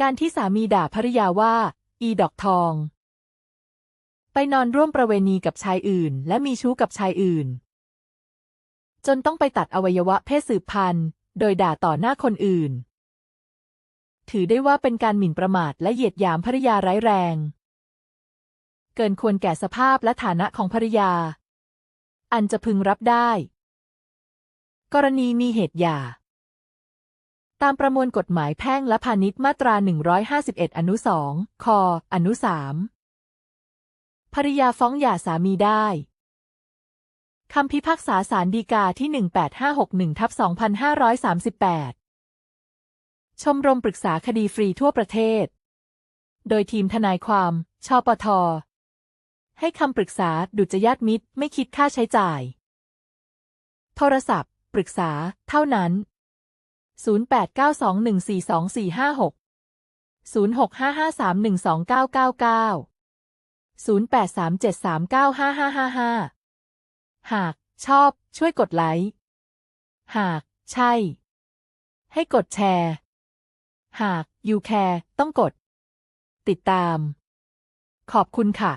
การที่สามีด่าภริยาว่า อีดอกทอง ไปนอนร่วมประเวณีกับชายอื่น และมีชู้กับชายอื่น จนต้องไปตัดอวัยวะเพศสืบพันธุ์ โดยด่าต่อหน้าคนอื่น ถือได้ว่าเป็นการหมิ่นประมาทและเหยียดหยามภริยาร้ายแรง เกินควรแก่สภาพและฐานะของภริยา อันจะพึงรับได้ กรณีมีเหตุหย่า ตามประมวลกฎหมายแพ่งและพาณิชย์มาตรา 151 อนุ 2 ค อนุ 3 ภริยาฟ้องหย่าสามีได้คำพิพากษาศาลฎีกาที่ 18561ทับ2538 ชมรมปรึกษาคดีฟรีทั่วประเทศ โดยทีมทนายความ ชปท ให้คำปรึกษาดุจยาติมิตรไม่คิดค่าใช้จ่าย โทรศัพท์ ปรึกษา เท่านั้น 0892142456 0655312999 0837395555 หากชอบ ช่วยกดไลค์ หาก ใช่ ให้กดแชร์ หาก you care ต้องกด ติดตาม ขอบคุณค่ะ